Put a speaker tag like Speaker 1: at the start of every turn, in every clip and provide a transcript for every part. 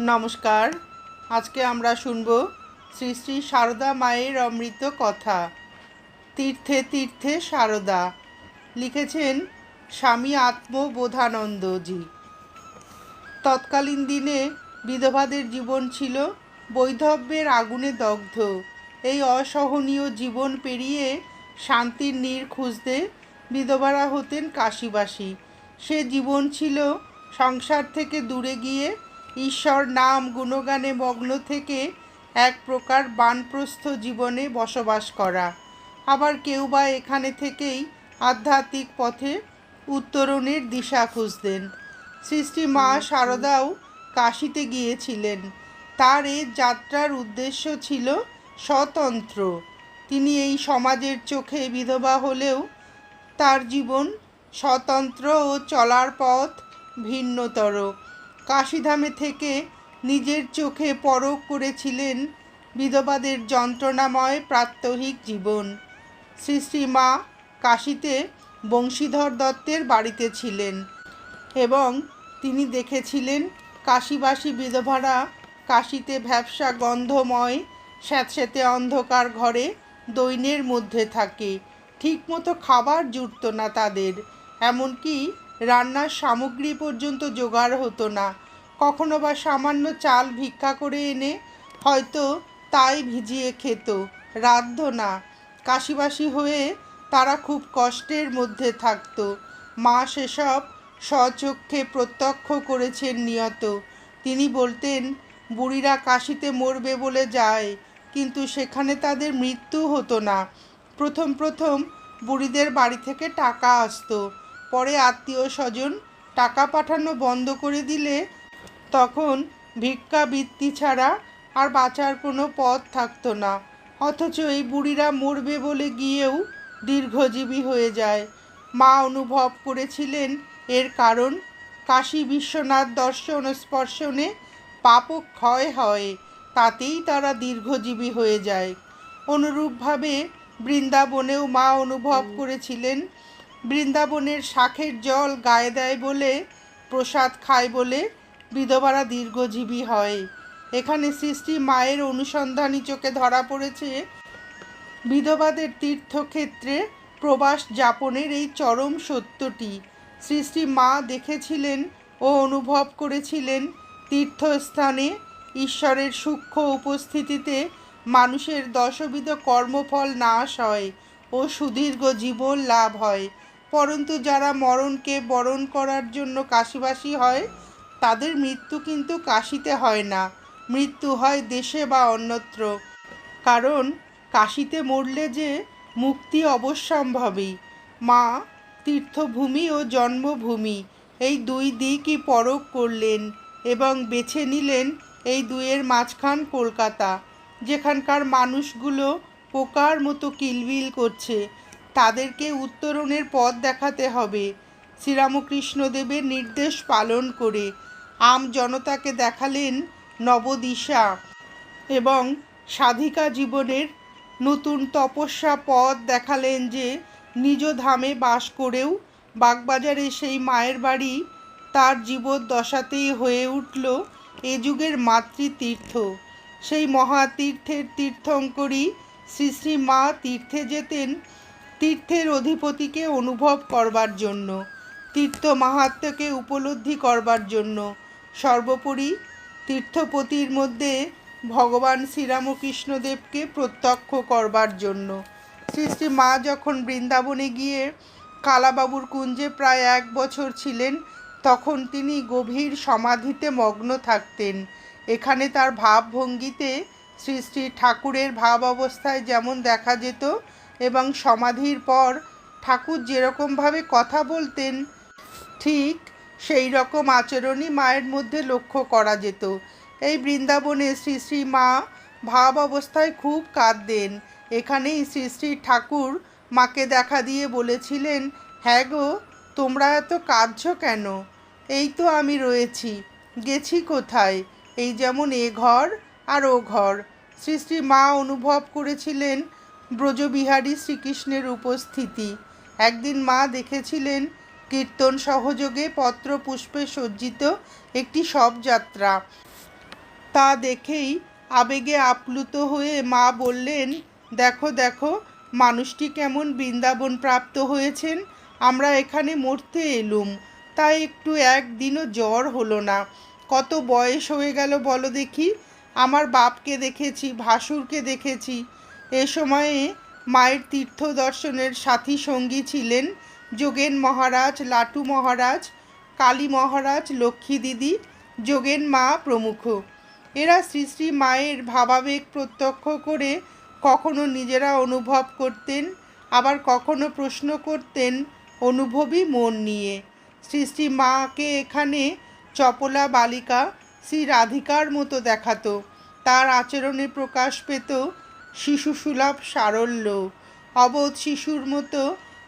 Speaker 1: নমস্কার। আজকে আমরা শুনব শ্রী শ্রী সারদা মায়ের অমৃত কথা। তীর্থে তীর্থে সারদা লিখেছেন স্বামী আত্মবোধানন্দজি। তৎকালীন দিনে বিধবাদের জীবন ছিল বৈধব্যের আগুনে দগ্ধ। এই অসহনীয় জীবন পেরিয়ে শান্তির নীর খুঁজতে বিধবারা হতেন কাশিবাসী। সে জীবন ছিল সংসার থেকে দূরে গিয়ে ঈশ্বর নাম, গুণগানে মগ্ন থেকে এক প্রকার বানপ্রস্থ জীবনে বসবাস করা। আবার কেউ বা এখানে থেকেই আধ্যাত্মিক পথে উত্তরণের দিশা খুঁজতেন। সৃষ্টি মা শারদাও কাশিতে গিয়েছিলেন। তার এই যাত্রার উদ্দেশ্য ছিল স্বতন্ত্র। তিনি এই সমাজের চোখে বিধবা হলেও তার জীবন স্বতন্ত্র ও চলার পথ ভিন্নতর। কাশিধামে থেকে নিজের চোখে পরখ করেছিলেন বিধবাদের যন্ত্রণাময় প্রাত্যহিক জীবন। শ্রী মা কাশিতে বংশীধর দত্তের বাড়িতে ছিলেন এবং তিনি দেখেছিলেন কাশিবাসী বিধবারা কাশিতে ভ্যাবসা গন্ধময়, স্যাঁতস্যাঁতে অন্ধকার ঘরে দৈনের মধ্যে থাকে। ঠিকমতো খাবার জুটতো না তাদের, এমনকি রান্নার সামগ্রী পর্যন্ত জোগাড় হতো না। কখনো বা সামান্য চাল ভিক্ষা করে এনে হয়তো তাই ভিজিয়ে খেত। রাধ্য না। কাশিবাসী হয়ে তারা খুব কষ্টের মধ্যে থাকতো। মা সেসব স্বচক্ষে প্রত্যক্ষ করেছেন নিয়ত। তিনি বলতেন, বুড়িরা কাশিতে মরবে বলে যায়, কিন্তু সেখানে তাদের মৃত্যু হতো না। প্রথম প্রথম বুড়িদের বাড়ি থেকে টাকা আসতো। পরে আত্মীয় স্বজন টাকা পাঠানো বন্ধ করে দিলে তখন ভিক্ষাবৃত্তি ছাড়া আর বাঁচার কোনো পথ থাকতো না। অথচ এই বুড়িরা মরবে বলে গিয়েও দীর্ঘজীবী হয়ে যায়। মা অনুভব করেছিলেন এর কারণ। কাশী বিশ্বনাথ দর্শন স্পর্শনে পাপ ক্ষয় হয়, তাতেই তারা দীর্ঘজীবী হয়ে যায়। অনুরূপভাবে বৃন্দাবনেও মা অনুভব করেছিলেন বৃন্দাবনের শাখের জল গায়ে দেয় বলে, প্রসাদ খায় বলে বিধবারা দীর্ঘজীবী হয়। এখানে সৃষ্টি মায়ের অনুসন্ধানী চোখে ধরা পড়েছে বিধবাদের তীর্থক্ষেত্রে প্রবাস যাপনের এই চরম সত্যটি। সৃষ্টি মা দেখেছিলেন ও অনুভব করেছিলেন তীর্থস্থানে ঈশ্বরের সূক্ষ্ম উপস্থিতিতে মানুষের দশবিধ কর্মফল নাশ হয় ও সুদীর্ঘ জীবন লাভ হয়। পরন্তু যারা মরণকে বরণ করার জন্য কাশিবাসী হয়, তাদের মৃত্যু কিন্তু কাশিতে হয় না। মৃত্যু হয় দেশে বা অন্যত্র। কারণ, কাশিতে মরলে যে মুক্তি অবশ্যম্ভাবী। মা, তীর্থভূমি ও জন্মভূমি, এই দুই দিকই পরখ করলেন এবং বেছে নিলেন এই দুয়ের মাঝখান কলকাতা, যেখানকার মানুষগুলো পোকার মতো কিলবিল করছে। তাদেরকে উত্তরণের পথ দেখাতে হবে। শ্রীরামকৃষ্ণদেবের নির্দেশ পালন করে আম জনতাকে দেখালেন নবদিশা এবং সাধিকা জীবনের নতুন তপস্যা পথ দেখালেন যে নিজ ধামে বাস করেও বাগবাজারে সেই মায়ের বাড়ি তার জীবদ্দশাতেই হয়ে উঠল এ যুগের মাতৃতীর্থ। সেই মহাতীর্থের তীর্থঙ্করী শ্রী শ্রী মা তীর্থে যেতেন তীর্থের অধিপতিকে অনুভব করবার জন্য, তীর্থ মাহাত্ম্যকে উপলব্ধি করবার জন্য। সর্বোপরি তীর্থপতির মধ্যে ভগবান শ্রীরামকৃষ্ণদেবকে প্রত্যক্ষ করবার জন্য। শ্রী মা যখন বৃন্দাবনে গিয়ে কালাবাবুর কুঞ্জে প্রায় এক বছর ছিলেন, তখন তিনি গভীর সমাধিতে মগ্ন থাকতেন। এখানে তার ভাবভঙ্গিতে শ্রী ঠাকুরের ভাব অবস্থায় যেমন দেখা যেত এবং সমাধির পর ঠাকুর যেরকমভাবে কথা বলতেন, ঠিক সেই রকম আচরণই মায়ের মধ্যে লক্ষ্য করা যেত। এই বৃন্দাবনে শ্রী শ্রী মা ভাব অবস্থায় খুব কাঁদতেন। এখানেই শ্রী শ্রী ঠাকুর মাকে দেখা দিয়ে বলেছিলেন হ্যাঁ গো, তোমরা এত কাঁদছ কেন? এই তো আমি রয়েছি, গেছি কোথায়? এই যেমন এ ঘর আর ও ঘর। শ্রী মা অনুভব করেছিলেন ব্রজবিহারী শ্রীকৃষ্ণের উপস্থিতি। একদিন মা দেখেছিলেন কীর্তন সহযোগে পত্র পুষ্পে সজ্জিত একটি শবযাত্রা তা দেখেই আবেগে আপ্লুত হয়ে মা বললেন, দেখো দেখো, মানুষটি কেমন বৃন্দাবন প্রাপ্ত হয়েছেন। আমরা এখানে মরতে এলুম। তাই একটু একদিনও জ্বর হলো না। কত বয়স হয়ে গেল বলো দেখি। আমার বাপকে দেখেছি, ভাসুরকে দেখেছি। এ সময়ে মায়ের তীর্থ দর্শনের সাথী সঙ্গী ছিলেন যোগেন মহারাজ, লাটু মহারাজ, কালী মহারাজ, লক্ষ্মী দিদি, যোগেন মা প্রমুখ। এরা শ্রী শ্রী মায়ের ভাবাবেগ প্রত্যক্ষ করে কখনো নিজেরা অনুভব করতেন, আবার কখনো প্রশ্ন করতেন অনুভবী মন নিয়ে। শ্রী শ্রী মাকে এখানে চপলা বালিকা শ্রী রাধিকার মতো দেখাতো। তার আচরণে প্রকাশ পেত শিশুসুলভ সারল্য। অবোধ শিশুর মতো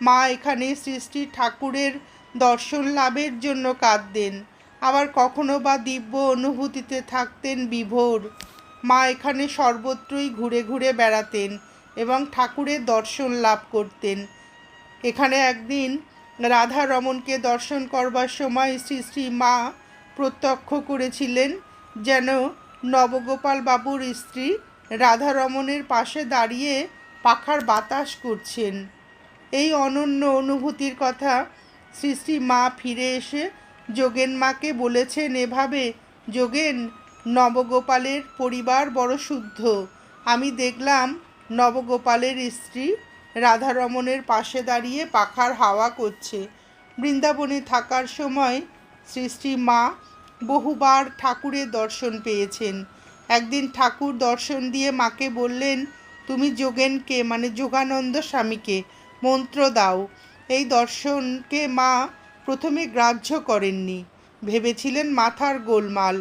Speaker 1: মা এখানে শ্রী শ্রী ঠাকুরের দর্শন লাভের জন্য কাঁদতেন। আবার কখনো বা দিব্য অনুভূতিতে থাকতেন বিভোর। মা এখানে সর্বত্রই ঘুরে ঘুরে বেড়াতেন এবং ঠাকুরের দর্শন লাভ করতেন। এখানে একদিন রাধা রমনকে দর্শন করবার সময় শ্রী শ্রী মা প্রত্যক্ষ করেছিলেন যেন নবগোপাল বাবুর স্ত্রী রাধা রমনের পাশে দাঁড়িয়ে পাখার বাতাস করছেন। এই অনন্য অনুভূতির কথা শ্রী শ্রী মা ফিরে এসে যোগেন মাকে বলেছেন, এভাবে যোগেন, নবগোপালের পরিবার বড় শুদ্ধ। আমি দেখলাম নবগোপালের স্ত্রী রাধারমণের পাশে দাঁড়িয়ে পাখার হাওয়া করছে। বৃন্দাবনে থাকার সময় শ্রী মা বহুবার ঠাকুরের দর্শন পেয়েছেন। একদিন ঠাকুর দর্শন দিয়ে মাকে বললেন, তুমি যোগেনকে মানে যোগানন্দ স্বামীকে, মন্ত্র দাও। এই দর্শনকে মা প্রথমে গ্রাহ্য করেননি। ভেবেছিলেন মাথার গোলমাল।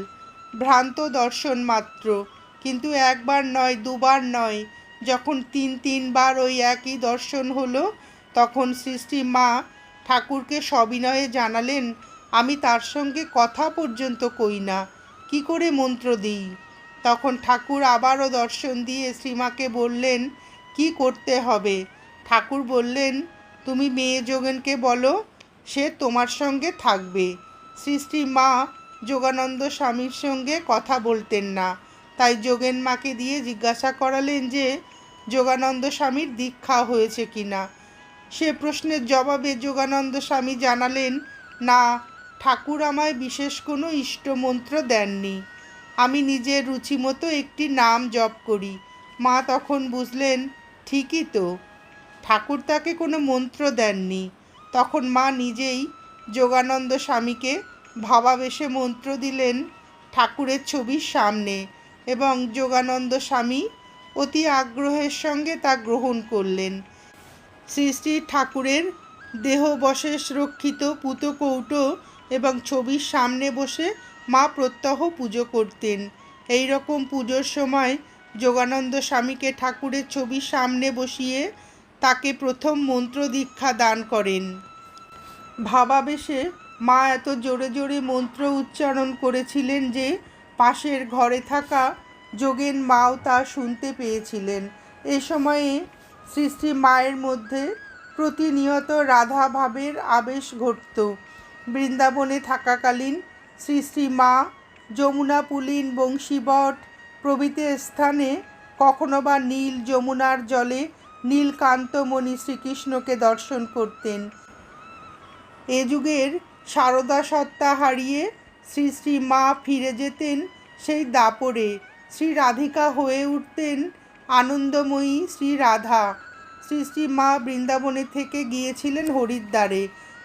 Speaker 1: ভ্রান্ত দর্শন মাত্র। কিন্তু একবার নয়, দুবার নয়, যখন তিন, তিনবার ওই একই দর্শন হলো, তখন সৃষ্টি মা ঠাকুরকে সবিনয়ে জানালেন, আমি তার সঙ্গে কথা পর্যন্ত কই না। কি করে মন্ত্র দিই? তখন ঠাকুর আবারও দর্শন দিয়ে শ্রীমাকে বললেন, কি করতে হবে? ঠাকুর বললেন, তুমি মেয়ে যোগেনকে বলো, সে তোমার সঙ্গে থাকবে। শ্রী শ্রী মা যোগানন্দ স্বামীর সঙ্গে কথা বলতেন না। তাই যোগেন মাকে দিয়ে জিজ্ঞাসা করালেন যে, যোগানন্দ স্বামীর দীক্ষা হয়েছে কি না? সে প্রশ্নের জবাবে যোগানন্দ স্বামী জানালেন, না, ঠাকুর আমায় বিশেষ কোনো ইষ্টমন্ত্র দেননি। আমি নিজের রুচি মতো একটি নাম জপ করি। মা তখন বুঝলেন, ঠিকই তো। ঠাকুর তাকে কোনো মন্ত্র দেননি তখন মা নিজেই যোগানন্দ স্বামীকে ভাবাবেশে মন্ত্র দিলেন ঠাকুরের ছবির সামনে এবং যোগানন্দ স্বামী অতি আগ্রহের সঙ্গে তা গ্রহণ করলেন। শ্রী শ্রী ঠাকুরের দেহবশেষ রক্ষিত পুতকৌটো এবং ছবির সামনে বসে মা প্রত্যহ পুজো করতেন। এই রকম পুজোর সময় যোগানন্দ স্বামীকে ঠাকুরের ছবির সামনে বসিয়ে তাকে প্রথম মন্ত্র দীক্ষা দান করেন। ভাবাবেশে মা এত জোরে জোরে মন্ত্র উচ্চারণ করেছিলেন যে পাশের ঘরে থাকা যোগেন মাও তা শুনতে পেয়েছিলেন। এ সময়ে শ্রী মায়ের মধ্যে প্রতিনিয়ত রাধাভাবের আবেশ ঘটত। বৃন্দাবনে থাকাকালীন শ্রী শ্রী মা যমুনা পুলিন বংশীবট প্রভৃতি স্থানে কখনো বা নীল যমুনার জলে নীলকান্তমণি শ্রীকৃষ্ণকে দর্শন করতেন। এ যুগের সারদা সত্তা হারিয়ে শ্রী শ্রী মা ফিরে যেতেন সেই দাপরে। শ্রী রাধিকা হয়ে উঠতেন আনন্দময়ী শ্রী রাধা। শ্রী শ্রী মা বৃন্দাবনে থেকে গিয়েছিলেন হরিদ্বারে।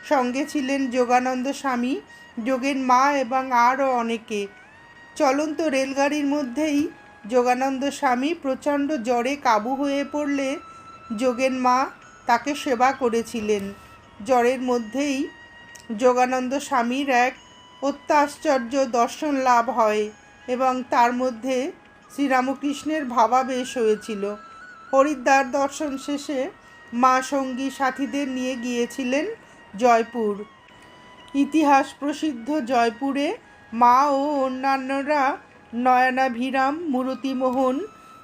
Speaker 1: সঙ্গে ছিলেন যোগানন্দ স্বামী যোগেন মা এবং আরও অনেকে। চলন্ত রেলগাড়ির মধ্যেই যোগানন্দ স্বামী প্রচণ্ড জ্বরে কাবু হয়ে পড়লে যোগেন মা তাকে সেবা করেছিলেন। জ্বরের মধ্যেই যোগানন্দ স্বামীর এক অত্যাশ্চর্য দর্শন লাভ হয় এবং তার মধ্যে শ্রীরামকৃষ্ণের ভাবাবেশ হয়েছিল। হরিদ্বার দর্শন শেষে মা সঙ্গী সাথীদের নিয়ে গিয়েছিলেন জয়পুর। ইতিহাস প্রসিদ্ধ জয়পুরে মা ও অন্যান্যরা নয়নাভিরাম, মূরতিমোহন,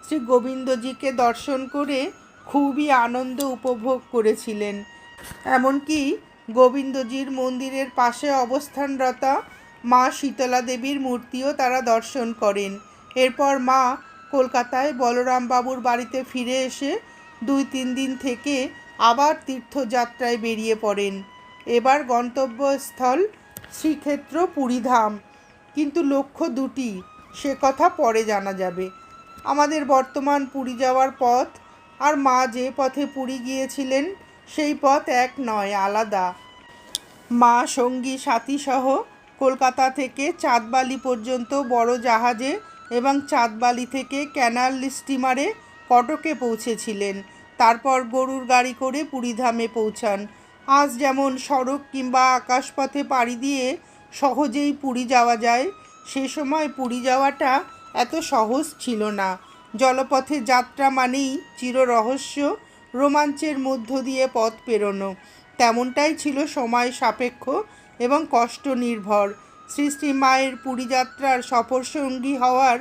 Speaker 1: শ্রী গোবিন্দজিকে দর্শন করে খুবই আনন্দ উপভোগ করেছিলেন। এমনকি গোবিন্দজির মন্দিরের পাশে অবস্থানরতা মা শীতলা দেবীর মূর্তিও তারা দর্শন করেন। এরপর মা কলকাতায় বলরাম বাবুর বাড়িতে ফিরে এসে দুই তিন দিন থেকে আবার তীর্থযাত্রায় বেরিয়ে পড়েন। এবার গন্তব্যস্থল শ্রীক্ষেত্র পুরীধাম। কিন্তু লক্ষ্য দুটি, সে কথা পরে জানা যাবে। আমাদের বর্তমান পুরী যাওয়ার পথ, আর মা যে পথে পুরী গিয়েছিলেন, সেই পথ এক নয়, আলাদা। মা, সঙ্গী, সাথীসহ কলকাতা থেকে চাঁদবালি পর্যন্ত বড় জাহাজে এবং চাঁদবালি থেকে ক্যানাল স্টিমারে কটকে পৌঁছেছিলেন। তারপর গরুর গাড়ি করে পুরীধামে পৌঁছান। আজ যেমন সড়ক কিংবা আকাশপথে পাড়ি দিয়ে সহজেই পুরী যাওয়া যায়, সে সময় পুরী যাওয়াটা এত সহজ ছিল না। জলপথে যাত্রা মানেই চির রহস্য রোমাঞ্চের মধ্য দিয়ে পথ পেরোনো। তেমনটাই ছিল সময় সাপেক্ষ এবং কষ্ট নির্ভর শ্রী মায়ের পুরী যাত্রার সফরসঙ্গী হওয়ার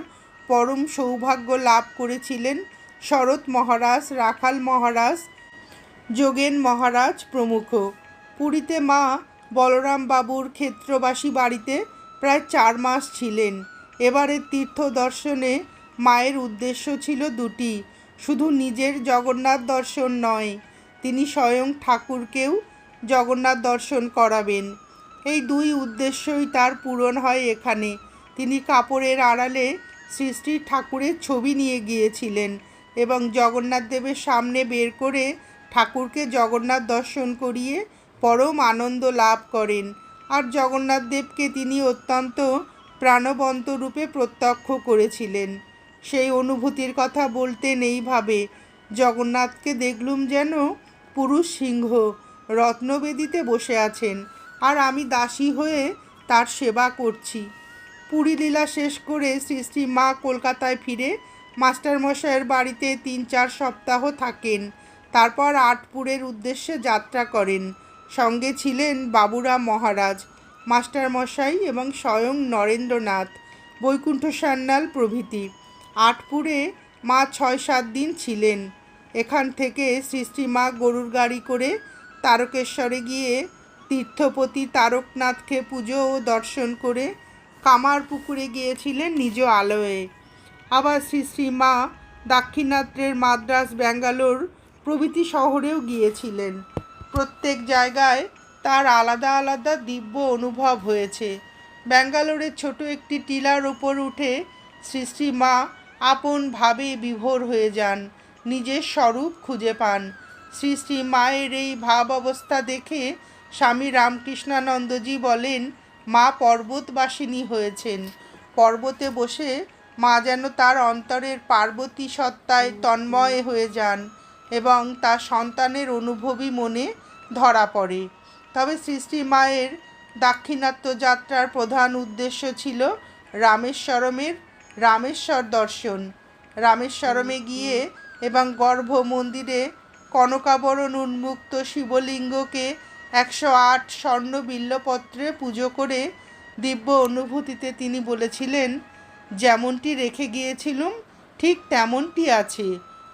Speaker 1: পরম সৌভাগ্য লাভ করেছিলেন শরৎ মহারাজ, রাখাল মহারাজ যোগেন মহারাজ প্রমুখ। পুরীতে মা বলরাম বাবুর ক্ষেত্রবাসী বাড়িতে প্রায় চার মাস ছিলেন। এবারের তীর্থ দর্শনে মায়ের উদ্দেশ্য ছিল দুটি, শুধু নিজের জগন্নাথ দর্শন নয়, তিনি স্বয়ং ঠাকুরকেও জগন্নাথ দর্শন করাবেন। এই দুই উদ্দেশ্যই তার পূরণ হয় এখানে। তিনি কাপড়ের আড়ালে শ্রী শ্রী ঠাকুরের ছবি নিয়ে গিয়েছিলেন এবং জগন্নাথ দেবের সামনে বের করে ঠাকুরকে জগন্নাথ দর্শন করিয়ে পরম আনন্দ লাভ করেন। আর জগন্নাথ দেবকে তিনি অত্যন্ত প্রাণবন্ত রূপে প্রত্যক্ষ করেছিলেন। সেই অনুভূতির কথা বলতেন এইভাবে জগন্নাথকে দেখলুম যেন পুরুষ সিংহ, রত্নবেদিতে বসে আছেন। আর আমি দাসী হয়ে তার সেবা করছি। পুরী লীলা শেষ করে শ্রী শ্রী মা কলকাতায় ফিরে মাস্টারমশাইয়ের বাড়িতে তিন চার সপ্তাহ থাকেন। তারপর আটপুরের উদ্দেশ্যে যাত্রা করেন। সঙ্গে ছিলেন বাবুরাম মহারাজ, মাস্টারমশাই এবং স্বয়ং নরেন্দ্রনাথ, বৈকুণ্ঠ সান্যাল প্রভৃতি। আটপুরে মা ছয় সাত দিন ছিলেন। এখান থেকে শ্রী শ্রী মা গরুর গাড়ি করে তারকেশ্বরে গিয়ে তীর্থপতি তারকনাথকে পুজো ও দর্শন করে কামার পুকুরে গিয়েছিলেন নিজ আলয়ে। আবার শ্রী শ্রী মা দাক্ষিণাত্রের মাদ্রাস, ব্যাঙ্গালোর প্রভৃতি শহরেও গিয়েছিলেন। প্রত্যেক জায়গায় তার আলাদা আলাদা দিব্য অনুভব হয়েছে। ব্যাঙ্গালোরের ছোট একটি টিলার ওপর উঠে শ্রী শ্রী মা আপন ভাবে বিভোর হয়ে যান, নিজের স্বরূপ খুঁজে পান। শ্রী শ্রী মায়ের এই ভাব অবস্থা দেখে স্বামী রামকৃষ্ণানন্দজি বলেন, মা পর্বতবাসিনী হয়েছেন। পর্বতে বসে মা যেন তার অন্তরের পার্বতী সত্তায় তন্ময় হয়ে যান। এবং তার সন্তানের অনুভবই মনে ধরা পড়ে। তবে শ্রী মায়ের দাক্ষিণাত্য যাত্রার প্রধান উদ্দেশ্য ছিল রামেশ্বরমের রামেশ্বর দর্শন। রামেশ্বরমে গিয়ে এবং গর্ভ মন্দিরে কনকাবরণ উন্মুক্ত শিবলিঙ্গকে একশো আট স্বর্ণ বিল্লপত্রে পুজো করে দিব্য অনুভূতিতে তিনি বলেছিলেন, যেমনটি রেখে গিয়েছিলুম, ঠিক তেমনটি আছে।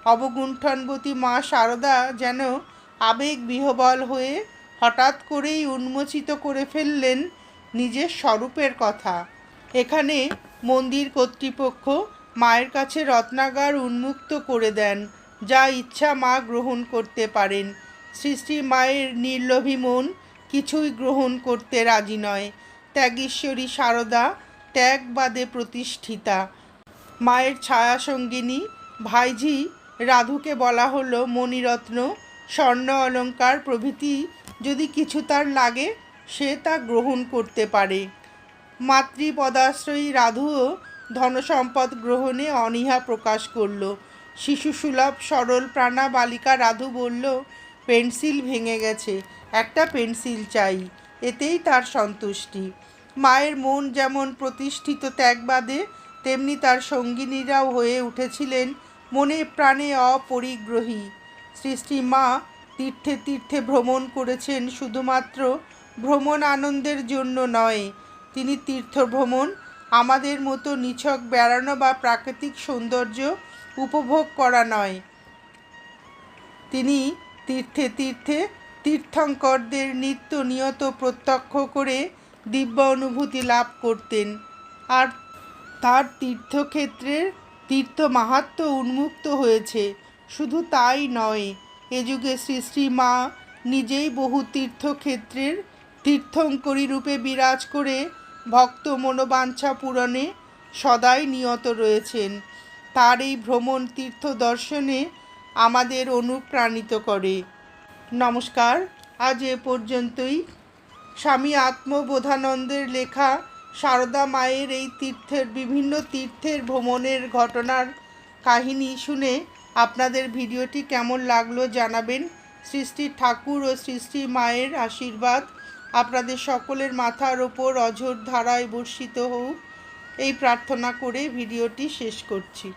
Speaker 1: অবগুণ্ঠনবতী মা শারদা যেন আবেগ বিহবল হয়ে হঠাৎ করেই উন্মোচিত করে ফেললেন নিজের স্বরূপের কথা। এখানে মন্দির কর্তৃপক্ষ মায়ের কাছে রত্নাগার উন্মুক্ত করে দেন, যা ইচ্ছা মা গ্রহণ করতে পারেন। শ্রী মায়ের নির্লোভী মন কিছুই গ্রহণ করতে রাজি নয়। ত্যাগীশ্বরী সারদা ত্যাগবাদে প্রতিষ্ঠিতা। মায়ের ছায়া সঙ্গিনী ভাইঝি রাধুকে বলা হলো, মণিরত্ন, স্বর্ণ অলঙ্কার প্রভৃতি যদি কিছু তার লাগে, সে তা গ্রহণ করতে পারে। মাতৃপদাশ্রয়ী রাধুও ধনসম্পদ গ্রহণে অনীহা প্রকাশ করল। শিশুসুলভ, সরল প্রাণা বালিকা রাধু বলল, পেন্সিল ভেঙে গেছে, একটা পেন্সিল চাই, এতেই তার সন্তুষ্টি। মায়ের মন যেমন প্রতিষ্ঠিত ত্যাগবাদে তেমনি তার সঙ্গিনীরাও হয়ে উঠেছিলেন মনে প্রাণে অপরিগ্রহী। শ্রী মা তীর্থে তীর্থে ভ্রমণ করেছেন শুধুমাত্র ভ্রমণ আনন্দের জন্য নয়, তিনি তীর্থ ভ্রমণ আমাদের মতো নিছক বেড়ানো বা প্রাকৃতিক সৌন্দর্য উপভোগ করা নয়। তিনি তীর্থে তীর্থে তীর্থঙ্করদের নিত্য নিয়ত প্রত্যক্ষ করে দিব্য অনুভূতি লাভ করতেন। আর তার তীর্থক্ষেত্রের তীর্থ মাহাত্ম উন্মুক্ত হয়েছে। শুধু তাই নয়, এ যুগে শ্রী শ্রী মা নিজেই বহু তীর্থক্ষেত্রের তীর্থঙ্করী রূপে বিরাজ করে ভক্ত মনোবাঞ্ছা পূরণে সদাই নিয়ত রয়েছেন। তার এই ভ্রমণ তীর্থ দর্শনে আমাদের অনুপ্রাণিত করে। নমস্কার, আজ এ পর্যন্তই। স্বামী আত্মবোধানন্দের লেখা সারদা মায়ের এই তীর্থের, বিভিন্ন তীর্থের ভ্রমণের ঘটনার কাহিনী শুনে আপনাদের ভিডিওটি কেমন লাগল জানাবেন। সৃষ্টির ঠাকুর ও সৃষ্টি মায়ের আশীর্বাদ আপনাদের সকলের মাথার ওপর অঝোর ধারায় বর্ষিত হোক। এই প্রার্থনা করে ভিডিওটি শেষ করছি।